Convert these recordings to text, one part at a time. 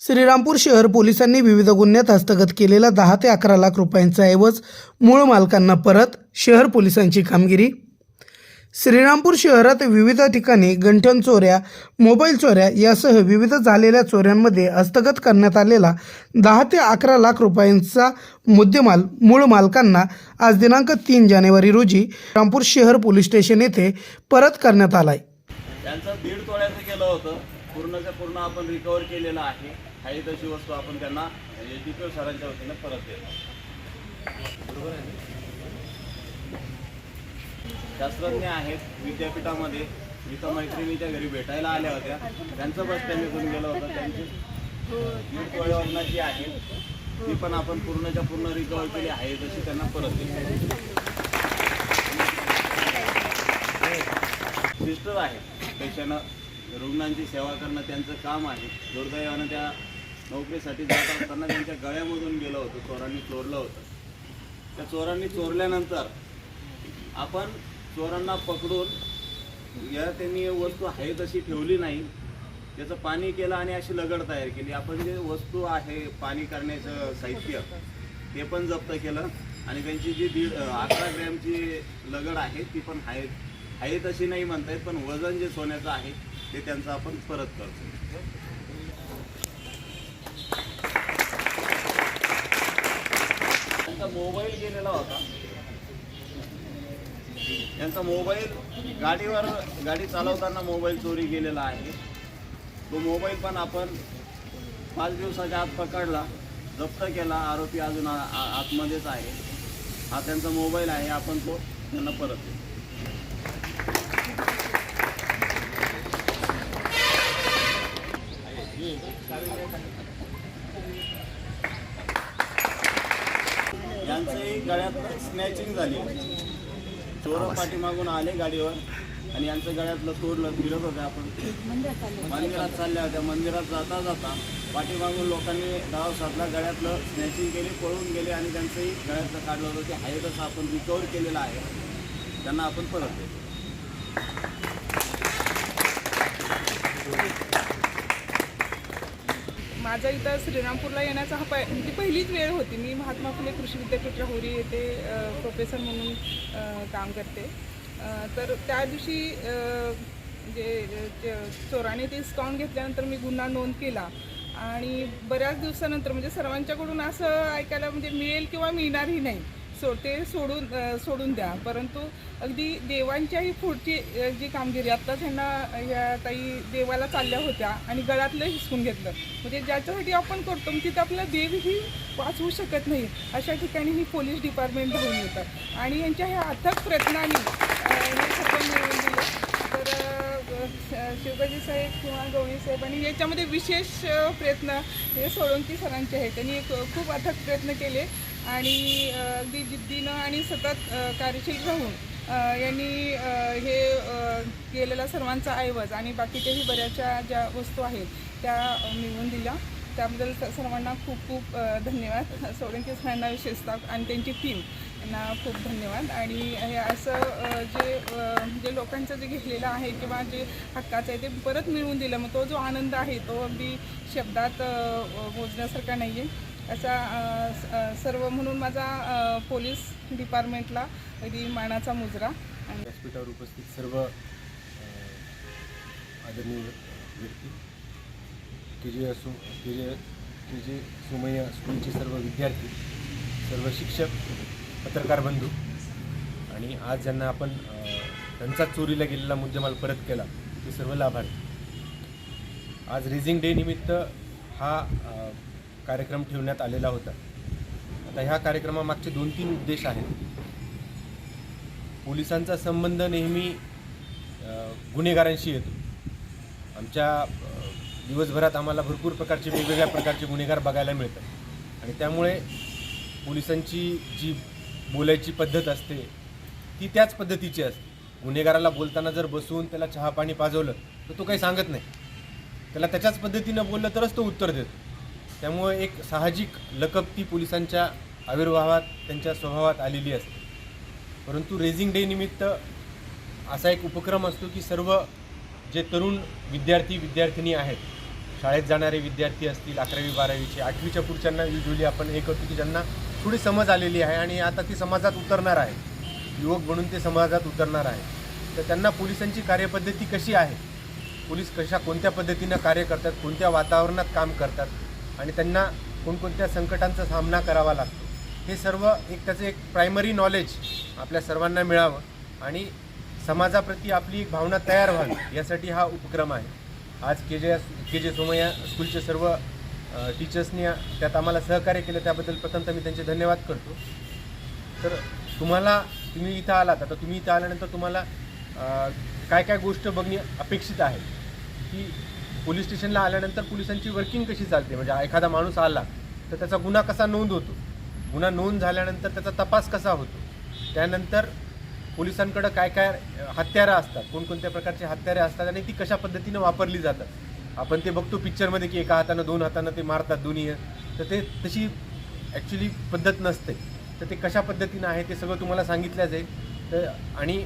श्रीरामपूर शहर पोलिसांनी विविध गुन्ह्यात हस्तगत केलेला दहा ते अकरा लाख रुपयांचा ऐवज मूळ मालकांना परत शहर पोलिसांची कामगिरी. श्रीरामपूर शहरात विविध ठिकाणी गंठन चोऱ्या मोबाईल चोऱ्या यासह विविध झालेल्या चोऱ्यांमध्ये हस्तगत करण्यात आलेला दहा ते अकरा लाख रुपयांचा मुद्देमाल मूळ मालकांना आज दिनांक तीन जानेवारी रोजी रामपूर शहर पोलीस स्टेशन येथे परत करण्यात आलाय. त्यांचं दीड तोळ्याचं केलं होतं. पूर्णच्या पूर्ण आपण रिकवर केलेलं आहे. आहे तशी वस्तू आपण त्यांना एच डी पी सरांच्या वतीनं परत देतो. बरोबर आहे शास्त्रज्ञ आहेत विद्यापीठामध्ये. इथं मैत्रिणीच्या घरी भेटायला आल्या होत्या. त्यांचं बस त्यांनी घेऊन गेलं होतं. त्यांची दीड जी आहे ती पण आपण पूर्णच्या पूर्ण रिकवर केली आहे तशी त्यांना परत दिली. सिस्टर आहे पेशंट रुग्णांची सेवा करणं त्यांचं काम आहे. दुर्दैवानं त्या नोकरीसाठी जात असताना त्यांच्या गळ्यामधून गेलं होतं चोरांनी चोरलं होतं. त्या चोरांनी चोरल्यानंतर आपण चोरांना पकडून या त्यांनी वस्तू आहे तशी ठेवली नाही त्याचं पाणी केलं आणि अशी लगड तयार केली. आपण जे वस्तू आहे पाणी करण्याचं साहित्य ते पण जप्त केलं आणि त्यांची जी दीड अकरा ग्रॅमची लगड आहे ती पण आहे आहे तशी नाही म्हणता येत पण वजन जे सोन्याचं आहे ते त्यांचं आपण परत करतो. मोबाईल गेलेला होता. त्यांचा मोबाईल गाडीवर गाडी चालवताना मोबाईल चोरी गेलेला आहे. तो मोबाईल पण आपण पाच दिवसाच्या आत पकडला जप्त केला आरोपी अजून आ- आतमध्येच आहे. हा त्यांचा मोबाईल आहे आपण तो त्यांना परत देऊ. गळ्यात स्नॅचिंग झाली. चोर पाठीमागून आले गाडीवर आणि यांचं गळ्यातलं तोडलं फिरत होते आपण. मंदिरात चालल्या होत्या. मंदिरात जाता जाता पाठीमागून लोकांनी डाव साधला गळ्यातलं स्नॅचिंग केली पळून गेले आणि त्यांचंही गळ्यातलं काढलं होतं. ते आहे तसं आपण रिकवर केलेलं आहे. त्यांना आपण परत देतो. माझा इथं श्रीरामपूरला येण्याचा हा पहि म्हणजे पहिलीच वेळ होती. मी महात्मा फुले कृषी विद्यापीठ राहुरी येथे प्रोफेसर म्हणून काम करते. तर त्या दिवशी जे म्हणजे चोराने ते स्काउंट घेतल्यानंतर मी गुन्हा नोंद केला. आणि बऱ्याच दिवसानंतर म्हणजे सर्वांच्याकडून असं ऐकायला म्हणजे मिळेल किंवा मिळणारही नाही. सो ते सोडून सोडून द्या. परंतु अगदी देवांच्याही पुढची जी कामगिरी आत्ता त्यांना ह्या ताई देवाला चालल्या होत्या आणि गळ्यातलं हिसकून घेतलं. म्हणजे ज्याच्यासाठी आपण करतो म्हणजे तिथं आपला देवही वाचवू शकत नाही. अशा ठिकाणी ही पोलीस डिपार्टमेंट धावून येतात आणि यांच्या ह्या अथक प्रयत्नांनी हे सगळं मिळवून दिलं तर अ, शिवबाजी साहेब किंवा गवळी साहेब आणि याच्यामध्ये विशेष प्रयत्न हे सोळंकी सरांचे आहेत. त्यांनी एक खूप अथक प्रयत्न केले. आणि अगदी जिद्दीनं आणि सतत कार्यशील राहून यांनी हे केलेला सर्वांचा ऐवज आणि बाकीच्याही बऱ्याचशा ज्या वस्तू आहेत त्या मिळवून दिल्या. त्याबद्दल स- सर्वांना खूप खूप धन्यवाद. सोळंकी सरांना विशेषतः आणि त्यांची टीम यांना खूप धन्यवाद. आणि हे असं जे जे लोकांचं जे घेतलेलं आहे किंवा जे हक्काचं आहे ते परत मिळवून दिलं मग तो जो आनंद आहे तो अगदी शब्दात मोजण्यासारखा नाही आहे असा स- सर्व म्हणून माझा पोलीस डिपार्टमेंटला अगदी मानाचा मुजरा. आणि व्यासपीठावर उपस्थित सर्व आदरणीय व्यक्ती के जे असो के जे के जे सुमय्या स्कूलचे सर्व विद्यार्थी सर्व शिक्षक पत्रकार बंधू आणि आज ज्यांना आपण त्यांचा चोरीला गेलेला मुद्देमाल परत केला ते सर्व लाभार्थी. आज रेझिंग डे निमित्त हा कार्यक्रम ठेवण्यात आलेला होता. आता ह्या कार्यक्रमामागचे दोन तीन उद्देश आहेत. पोलिसांचा संबंध नेहमी गुन्हेगारांशी येतो. आमच्या दिवसभरात आम्हाला भरपूर प्रकारचे वेगवेगळ्या प्रकारचे गुन्हेगार बघायला मिळतात. आणि त्यामुळे पोलिसांची जी बोलायची पद्धत असते ती त्याच पद्धतीची असते. गुन्हेगाराला बोलताना जर बसून त्याला चहा पाणी पाजवलं तर तो काही सांगत नाही. त्याला त्याच्याच पद्धतीनं बोललं तरच तो उत्तर देतो. त्यामुळे एक साहजिक लकबती पोलिसांच्या आविर्भावात त्यांच्या स्वभावात आलेली असते. परंतु रेझिंग डे निमित्त असा एक उपक्रम असतो की सर्व जे तरुण विद्यार्थी विद्यार्थिनी आहेत शाळेत जाणारे विद्यार्थी असतील अकरावी बारावीचे आठवीच्या पुढच्यांना युजली आपण हे करतो की ज्यांना थोडी समज आलेली आहे आणि आता ती समाजात उतरणार आहे. युवक म्हणून ते समाजात उतरणार आहे. तर त्यांना पोलिसांची कार्यपद्धती कशी आहे? पोलीस कशा कोणत्या पद्धतीनं कार्य करतात? कोणत्या वातावरणात काम करतात? आणि त्यांना कोणकोणत्या संकटांचा सामना करावा लागतो. हे सर्व एक त्याचं एक प्रायमरी नॉलेज आपल्या सर्वांना मिळावं आणि समाजाप्रती आपली एक भावना तयार व्हावी यासाठी हा उपक्रम आहे. आज के जे के जे सोमय्या स्कूलचे सर्व टीचर्सनी त्यात आम्हाला सहकार्य केलं त्याबद्दल प्रथमतः मी त्यांचे धन्यवाद करतो. तर तुम्हाला तुम्ही इथं आलात आता तुम्ही इथं आल्यानंतर तुम्हाला काय काय गोष्ट बघणे अपेक्षित आहे? की पोलीस स्टेशनला आल्यानंतर पोलिसांची वर्किंग कशी चालते? म्हणजे एखादा माणूस आला तर त्याचा गुन्हा कसा नोंद होतो? गुन्हा नोंद झाल्यानंतर त्याचा तपास कसा होतो? त्यानंतर पोलिसांकडं काय काय हत्यारं असतात? कोणकोणत्या प्रकारची हत्यारे असतात आणि ती कशा पद्धतीनं वापरली जातात? आपण ते बघतो पिक्चरमध्ये की एका हातानं दोन हातानं ते मारतात दोन्ही. तर ते तशी ॲक्च्युली पद्धत नसते. तर ते कशा पद्धतीनं आहे ते सगळं तुम्हाला सांगितलं जाईल तर आणि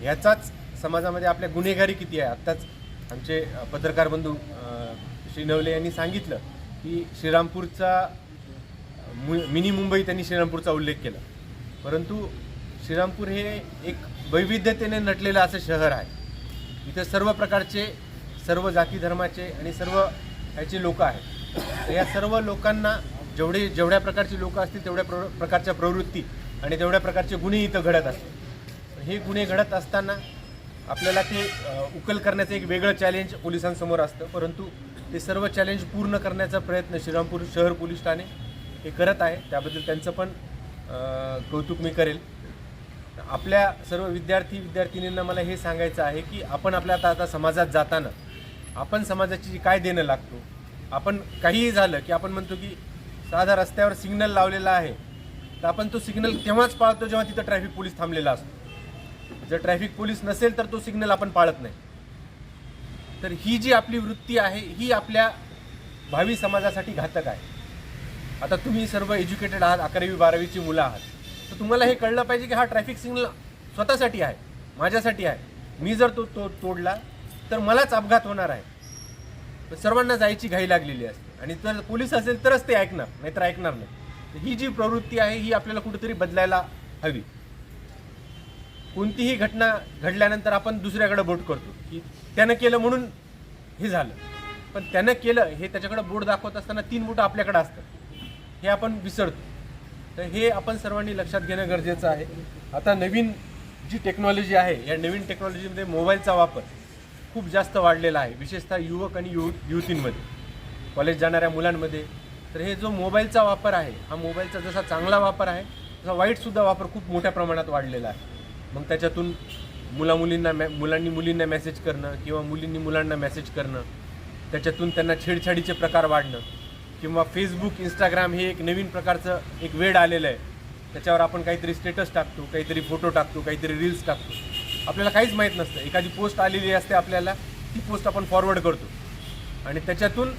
ह्याचाच समाजामध्ये आपल्या गुन्हेगारी किती आहे? आत्ताच आमचे पत्रकार बंधू श्रीनवले श्री नवले यांनी सांगितलं की श्रीरामपूरचा मु मिनी मुंबई त्यांनी श्रीरामपूरचा उल्लेख केला. परंतु श्रीरामपूर हे एक वैविध्यतेने नटलेलं असं शहर आहे. इथं सर्व प्रकारचे सर्व जाती धर्माचे आणि सर्व ह्याचे लोक आहेत. तर या सर्व लोकांना जेवढे जेवढ्या प्रकारची लोक असतील तेवढ्या प्र प्रकारच्या प्रवृत्ती आणि तेवढ्या प्रकारचे गुन्हे इथं घडत असतात हे गुन्हे घडत असताना आपल्याला ते उकल करण्याचं एक वेगळं चॅलेंज पोलिसांसमोर असतं. परंतु ते सर्व चॅलेंज पूर्ण करण्याचा प्रयत्न श्रीरामपूर शहर पोलीस ठाणे हे करत आहे. त्याबद्दल त्यांचं पण कौतुक मी करेल. आपल्या सर्व विद्यार्थी विद्यार्थिनींना मला हे सांगायचं आहे की आपण आपल्या आता आता समाजात जाताना आपण समाजाची जी काय देणं लागतो आपण काहीही झालं की आपण म्हणतो की साधा रस्त्यावर सिग्नल लावलेला आहे तर आपण तो सिग्नल तेव्हाच पाळतो जेव्हा तिथं ट्रॅफिक पोलीस थांबलेला असतो? जर ट्रॅफिक पोलीस नसेल तर तो सिग्नल आपण पाळत नाही. तर ही जी आपली वृत्ती आहे ही आपल्या भावी समाजासाठी घातक आहे. आता तुम्ही सर्व एज्युकेटेड आहात अकरावी बारावीची मुलं आहात. तर तुम्हाला हे कळलं पाहिजे की हा ट्रॅफिक सिग्नल स्वतःसाठी आहे माझ्यासाठी आहे. मी जर तो तो तोडला तर मलाच अपघात होणार आहे. तर सर्वांना जायची घाई लागलेली असते. आणि जर पोलीस असेल तरच ते ऐकणार नाहीतर ऐकणार नाही. तर ही जी प्रवृत्ती आहे ही आपल्याला कुठेतरी बदलायला हवी. कोणतीही घटना घडल्यानंतर आपण दुसऱ्याकडे बोट करतो. की त्यानं केलं म्हणून हे झालं. पण त्यानं केलं हे त्याच्याकडे बोट दाखवत असताना तीन बोटं आपल्याकडे असतात. हे आपण विसरतो. तर हे आपण सर्वांनी लक्षात घेणं गरजेचं आहे. आता नवीन जी टेक्नॉलॉजी आहे या नवीन टेक्नॉलॉजीमध्ये मोबाईलचा वापर खूप जास्त वाढलेला आहे. विशेषतः युवक आणि युव युवतींमध्ये. कॉलेज जाणाऱ्या मुलांमध्ये. तर हे जो मोबाईलचा वापर आहे हा मोबाईलचा जसा चांगला वापर आहे तसा वाईटसुद्धा वापर खूप मोठ्या प्रमाणात वाढलेला आहे. मग त्याच्यातून मुलामुलींना मॅ मुलांनी मुलींना मेसेज करणं किंवा मुलींनी मुलांना मेसेज करणं त्याच्यातून त्यांना छेडछाडीचे प्रकार वाढणं किंवा फेसबुक इंस्टाग्राम हे एक नवीन प्रकारचं एक वेड आलेलं आहे. त्याच्यावर आपण काहीतरी स्टेटस टाकतो काहीतरी फोटो टाकतो काहीतरी रील्स टाकतो. आपल्याला काहीच माहीत नसतं. एखादी पोस्ट आलेली असते आपल्याला ती पोस्ट आपण फॉरवर्ड करतो. आणि त्याच्यातून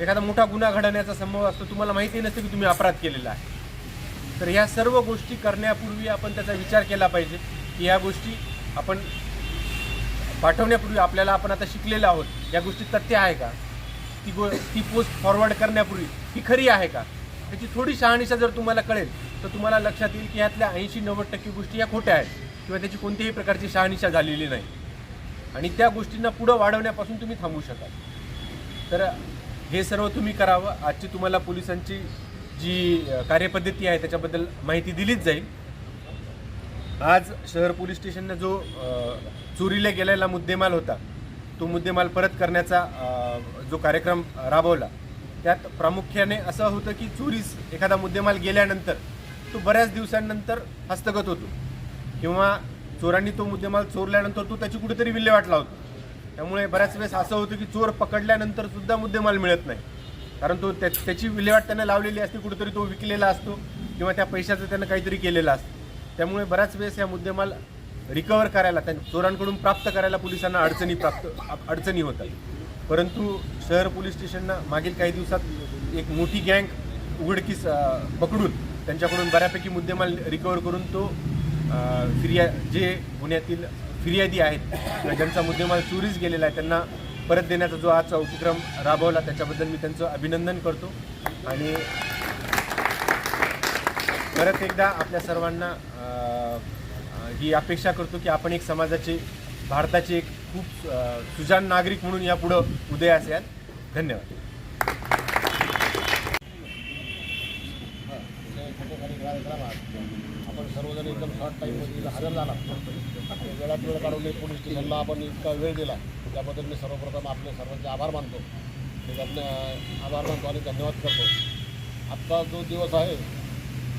एखादा मोठा गुन्हा घडण्याचा संभव असतो तुम्हाला माहिती नसतं की तुम्ही अपराध केलेला आहे. तर ह्या सर्व गोष्टी करण्यापूर्वी आपण त्याचा विचार केला पाहिजे. की या गोष्टी आपण पाठवण्यापूर्वी आपल्याला आपण आता शिकलेलं आहोत. या गोष्टी तथ्य आहे का? ती गो ती पोस्ट फॉरवर्ड करण्यापूर्वी ती खरी आहे का? त्याची थोडी शहानिशा जर तुम्हाला कळेल तर तुम्हाला लक्षात येईल की ह्यातल्या ऐंशी नव्वद टक्के गोष्टी या खोट्या आहेत किंवा त्याची कोणत्याही प्रकारची शहानिशा झालेली नाही. आणि त्या गोष्टींना पुढं वाढवण्यापासून तुम्ही थांबू शकाल. तर हे सर्व तुम्ही करावं. आजची तुम्हाला पोलिसांची जी कार्यपद्धती आहे त्याच्याबद्दल माहिती दिलीच जाईल. आज शहर पोलीस स्टेशननं जो चोरीला गेलेला मुद्देमाल होता तो मुद्देमाल परत करण्याचा जो कार्यक्रम राबवला त्यात प्रामुख्याने असं होतं की चोरीस एखादा मुद्देमाल गेल्यानंतर तो बऱ्याच दिवसांनंतर हस्तगत होतो. किंवा चोरांनी तो मुद्देमाल चोरल्यानंतर तो त्याची कुठेतरी विल्हेवाट लावतो. त्यामुळे बऱ्याच वेळेस असं होतं की चोर पकडल्यानंतर सुद्धा मुद्देमाल मिळत नाही. कारण तो त्या त्याची विल्हेवाट त्यानं लावलेली असते कुठेतरी तो विकलेला असतो किंवा त्या पैशाचं त्यानं काहीतरी केलेलं असतं. त्यामुळे बऱ्याच वेळेस या मुद्देमाल रिकवर करायला त्या चोरांकडून प्राप्त करायला पोलिसांना अडचणी प्राप्त अडचणी होतात. परंतु शहर पोलीस स्टेशननं मागील काही दिवसात एक मोठी गँग उघडकीस पकडून त्यांच्याकडून बऱ्यापैकी मुद्देमाल रिकवर करून तो फिर्या जे गुन्ह्यातील फिर्यादी आहेत किंवा ज्यांचा मुद्देमाल चोरीस गेलेला आहे त्यांना परत देण्याचा जो आजचा उपक्रम राबवला त्याच्याबद्दल मी त्यांचं अभिनंदन करतो. आणि परत एकदा आपल्या सर्वांना ही अपेक्षा करतो की आपण एक समाजाचे भारताचे एक खूप सुजान नागरिक म्हणून यापुढं उदयास याल धन्यवाद. आपण सर्वजण एकदम शॉर्ट टाईममध्ये हजर झाला. वेळात वेळ काढून एक पोलीस स्टेशनला आपण इतका वेळ दिला. त्याबद्दल मी सर्वप्रथम आपले सर्वांचे आभार मानतो. आभार मानतो आणि धन्यवाद करतो. आत्ता जो दिवस आहे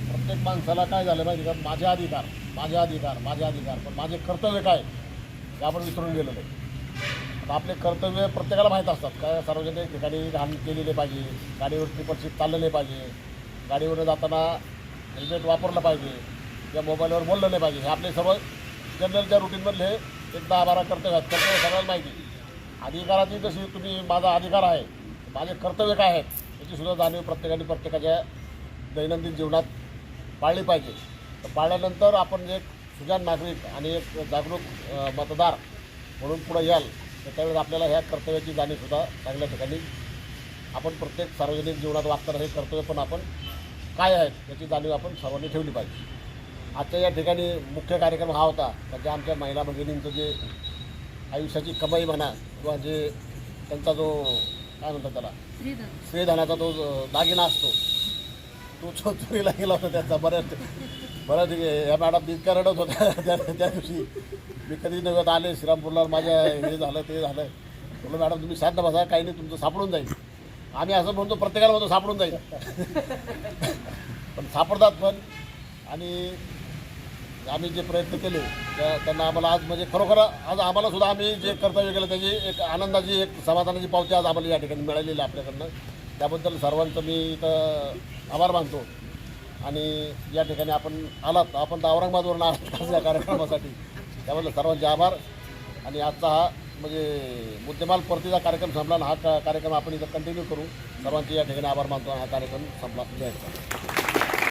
प्रत्येक माणसाला काय झालं माहिती का? माझे अधिकार माझे अधिकार माझे अधिकार पण माझे कर्तव्य काय? हे आपण विसरून गेलो आहे आता आपले कर्तव्य प्रत्येकाला माहीत असतात. काय सार्वजनिक ठिकाणी घाण केलेले पाहिजे गाडीवर ट्रिपल चाललेले पाहिजे गाडीवर जाताना हेल्मेट वापरलं पाहिजे किंवा मोबाईलवर बोललं नाही पाहिजे. हे आपले सर्व जनरलच्या रुटीनमधले एक दहा बारा कर्तव्य आहेत. कर्तव्य सगळ्यांना माहिती अधिकाराची जशी तुम्ही माझा अधिकार आहे माझे कर्तव्य काय आहेत याची सुद्धा जाणीव प्रत्येकाने प्रत्येकाच्या दैनंदिन जीवनात पाळली पाहिजे. तर पाळल्यानंतर आपण एक सुजाण नागरिक आणि एक जागरूक मतदार म्हणून पुढे याल तर त्यावेळेस आपल्याला ह्या कर्तव्याची जाणीवसुद्धा चांगल्या ठिकाणी आपण प्रत्येक सार्वजनिक जीवनात वागताना हे कर्तव्य पण आपण काय आहेत याची जाणीव आपण सर्वांनी ठेवली पाहिजे. आजच्या या ठिकाणी मुख्य कार्यक्रम हा होता का ज्या आमच्या महिला भगिनींचं जे आयुष्याची कमाई म्हणा किंवा जे त्यांचा जो काय म्हणतात त्याला श्रीधनाचा तो जो दागिना असतो तो चो चोरीला गेला होता त्याचा. बऱ्याच बऱ्याच या मॅडम इतक्या रडत होत्या त्या त्या दिवशी. मी कधी नव्हत आले श्रीरामपूरला. माझ्या हे झालं ते झालं. म्हणलं मॅडम तुम्ही शांत बसा. काही नाही तुमचं सापडून जाईल. आम्ही असं म्हणतो प्रत्येकाला म्हणतो सापडून जाईल. पण सापडतात पण. आणि आम्ही जे प्रयत्न केले त्या त्यांना आम्हाला आज म्हणजे खरोखर आज आम्हाला सुद्धा आम्ही जे कर्तव्य केलं त्याची एक आनंदाची एक समाधानाची पावती आज आम्हाला या ठिकाणी मिळालेली आहे आपल्याकडनं. त्याबद्दल सर्वांचं मी इथं आभार मानतो. आणि या ठिकाणी आपण आलात. आपण तर औरंगाबादवरून आलात या कार्यक्रमासाठी. त्याबद्दल सर्वांचे आभार. आणि आजचा हा म्हणजे मुद्देमाल परतीचा कार्यक्रम संपला आणि हा का कार्यक्रम आपण इथं कंटिन्यू करू. सर्वांचे या ठिकाणी आभार मानतो हा कार्यक्रम संपला. जय